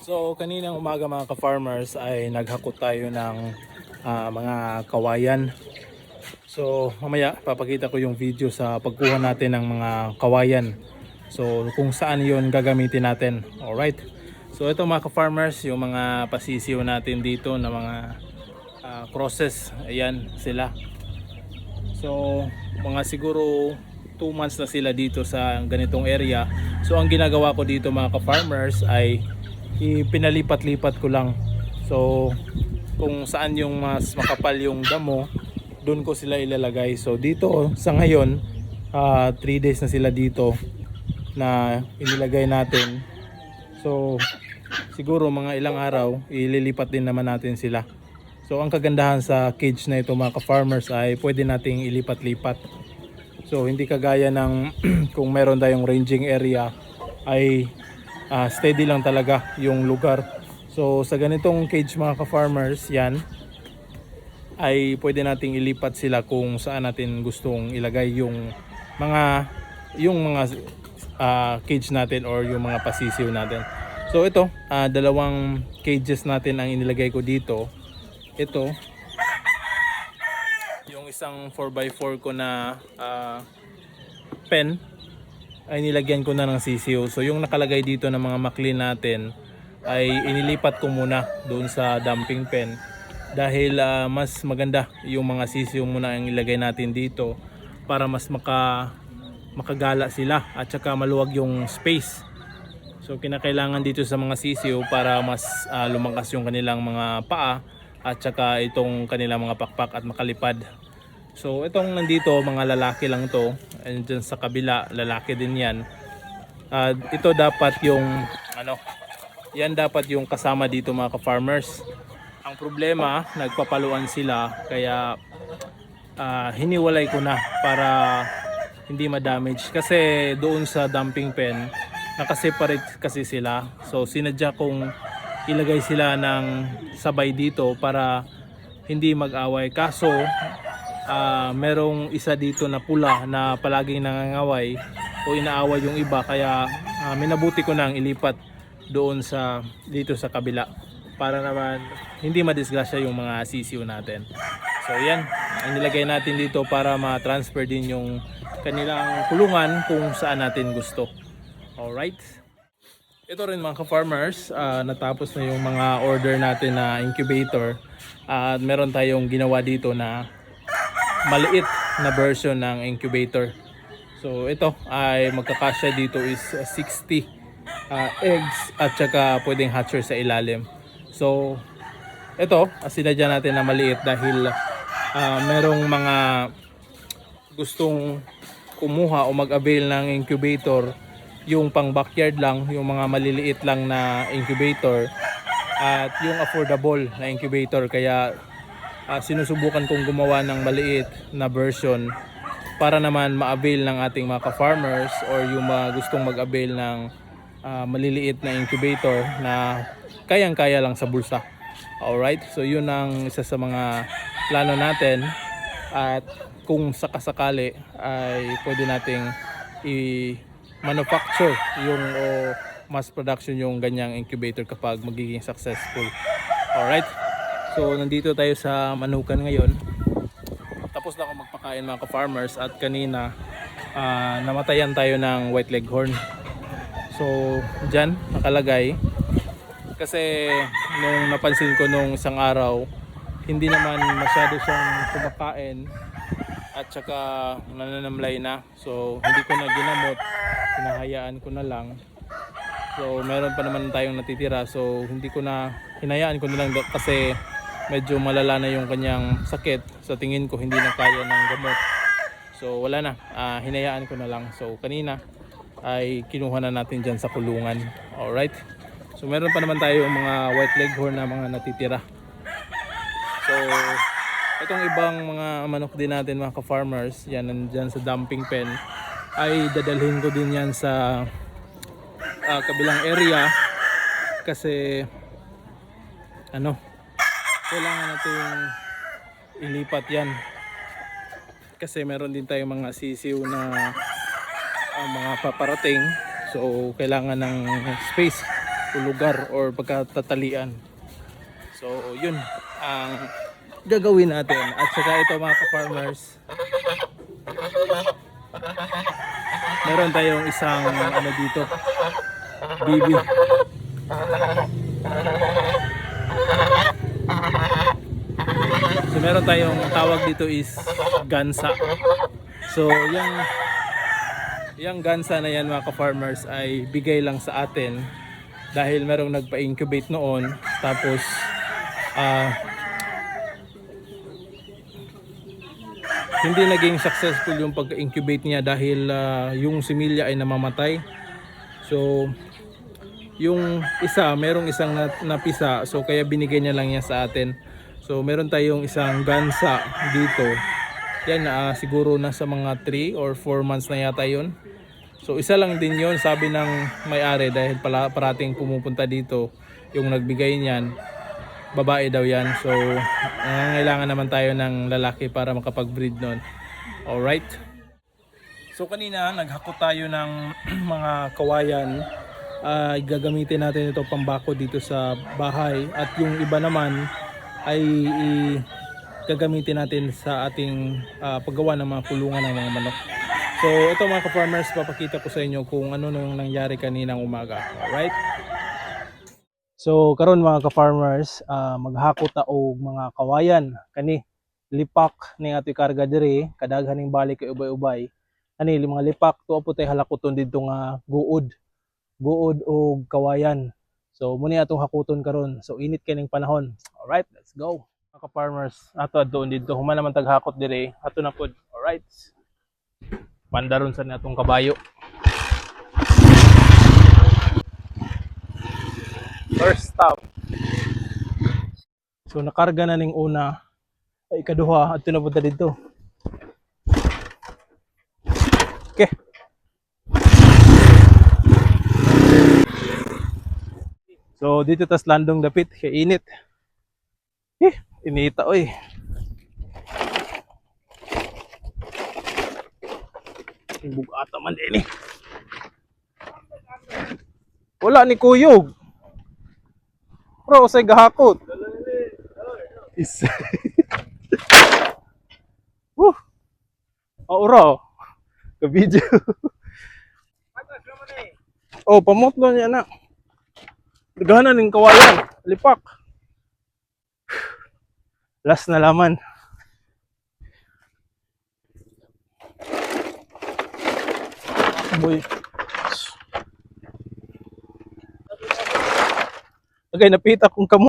So kaninang umaga mga ka-farmers ay naghakot tayo ng ah, mga kawayan. So mamaya papakita ko yung video sa pagkuha natin ng mga kawayan. So kung saan yon gagamitin natin. Alright. So ito mga ka-farmers, yung mga pasisiw natin dito na mga ah, crosses. Ayan sila. So mga siguro 2 months na sila dito sa ganitong area. So ang ginagawa ko dito mga ka-farmers ay ipinalipat-lipat ko lang. So kung saan yung mas makapal yung damo, doon ko sila ilalagay. So dito sa ngayon, 3 days na sila dito na inilagay natin. So siguro mga ilang araw ililipat din naman natin sila. So ang kagandahan sa cage na ito mga ka-farmers ay pwede nating ilipat-lipat. So hindi kagaya ng kung meron tayong ranging area ay ah, steady lang talaga yung lugar. So sa ganitong cage mga ka-farmers, yan ay pwede nating ilipat sila kung saan natin gustong ilagay yung mga yung mga ah, cage natin or yung mga pasisiw natin. So ito, ah, dalawang cages natin ang inilagay ko dito. Ito, yung isang 4x4 ko na ah, pen ay nilagyan ko na ng sisiyo. So yung nakalagay dito ng mga maklin natin ay inilipat ko muna doon sa dumping pen dahil ah, mas maganda yung mga sisiyo muna ang ilagay natin dito para mas maka makagala sila at saka maluwag yung space. So kinakailangan dito sa mga sisiyo para mas ah, lumakas yung kanilang mga paa at saka itong kanilang mga pakpak at makalipad. So itong nandito mga lalaki lang to. And dyan sa kabila lalaki din yan. Ah, ito dapat yung ano yan dapat yung kasama dito mga ka-farmers. Ang problema, nagpapaluan sila kaya ah, hiniwalay ko na para hindi ma-damage kasi doon sa dumping pen nakaseparate kasi sila. So sinadya kong ilagay sila ng sabay dito para hindi mag-away. Kaso ah, merong isa dito na pula na palaging nangangaway o inaaway yung iba kaya ah, minabuti ko nang ilipat doon sa dito sa kabila para naman hindi madisgrasya yung mga sisiw natin. So yan, ang nilagay natin dito para ma-transfer din yung kanilang kulungan kung saan natin gusto. Alright? Ito rin mga ka-farmers, ah, natapos na yung mga order natin na incubator at meron tayong ginawa dito na maliit na version ng incubator. So ito ay magkakasya dito is uh, 60 uh, eggs at saka pwedeng hatcher sa ilalim. So ito, uh, sinadya natin na maliit dahil uh, merong mga gustong kumuha o mag-avail ng incubator yung pang backyard lang, yung mga maliliit lang na incubator at yung affordable na incubator kaya ah, sinusubukan kong gumawa ng maliit na version para naman ma-avail ng ating mga ka-farmers or yung mga gustong mag-avail ng ah, maliliit na incubator na kayang-kaya lang sa bulsa. Alright, so yun ang isa sa mga plano natin at kung sakasakali ay pwede nating i-manufacture yung o mass production yung ganyang incubator kapag magiging successful. Alright, so nandito tayo sa Manukan ngayon. Tapos na ako magpakain mga ka-farmers. At kanina ah, namatayan tayo ng white leghorn. So dyan nakalagay. Kasi nung napansin ko nung isang araw hindi naman masyado siyang kumakain. At saka nananamlay na. So hindi ko na ginamot. Hinahayaan ko na lang. So meron pa naman tayong natitira. So hindi ko na hinayaan ko na lang kasi medyo malala na yung kanyang sakit. Sa tingin ko hindi na kaya ng gamot. So wala na. Ah, hinayaan ko na lang. So kanina ay kinuha na natin dyan sa kulungan. Alright? So meron pa naman tayo mga white leghorn na mga natitira. So, itong ibang mga manok din natin mga ka-farmers, yan nandyan sa dumping pen, ay dadalhin ko din yan sa ah, kabilang area. Kasi ano, kailangan natin ilipat yan kasi meron din tayong mga sisiw na ah, mga paparating so kailangan ng space o lugar or pagkatatalian. So, yun ang gagawin natin. At saka ito mga ka-farmers, meron tayong isang ano dito, bibi. Meron tayong tawag dito is gansa. So yung yung gansa na yan mga ka-farmers ay bigay lang sa atin dahil merong nagpa-incubate noon tapos ah hindi naging successful yung pag-incubate niya dahil ah, yung similya ay namamatay. So yung isa, merong isang na- napisa so kaya binigay niya lang niya sa atin. So meron tayong isang gansa dito. Yan ah, siguro nasa mga 3 or 4 months na yata yon. So isa lang din yon sabi ng may-ari dahil pala, parating pumupunta dito yung nagbigay niyan. Babae daw yan. So nangangailangan naman tayo ng lalaki para makapag-breed nun. Alright? So kanina naghakot tayo ng mga kawayan. Ah, gagamitin natin ito pambako dito sa bahay at yung iba naman ay gagamitin natin sa ating ah, paggawa ng mga kulungan ng mga manok. So ito mga ka-farmers, papakita ko sa inyo kung ano nang nangyari kaninang umaga. Alright? So karon mga ka-farmers, ah, maghakot ta og mga kawayan kani lipak ning ato karga diri kadaghan ning balik kay ubay-ubay. Ani mga lipak tuwa po tay halakoton didto nga guod. Guod og kawayan. So muni atong hakuton karon. So init kining panahon. Alright, let's go. Mga ka-farmers, ato adto didto human naman taghakot diri. Ato na pod. Alright. Pandaron sa natong kabayo. First stop. So nakarga na ning una. Ay ikaduha at napunta dito. So dito tas landong dapit kay init. Eh, inita oy. Bugata man din eh. Wala ni Kuyog. Bro, say gahakot. Is. Woo. Oo raw. Ka video. oh, pamutlo niya na. Daghanan ning kawayan, lipak. Last na laman. Boy. Okay, napita kong kamo.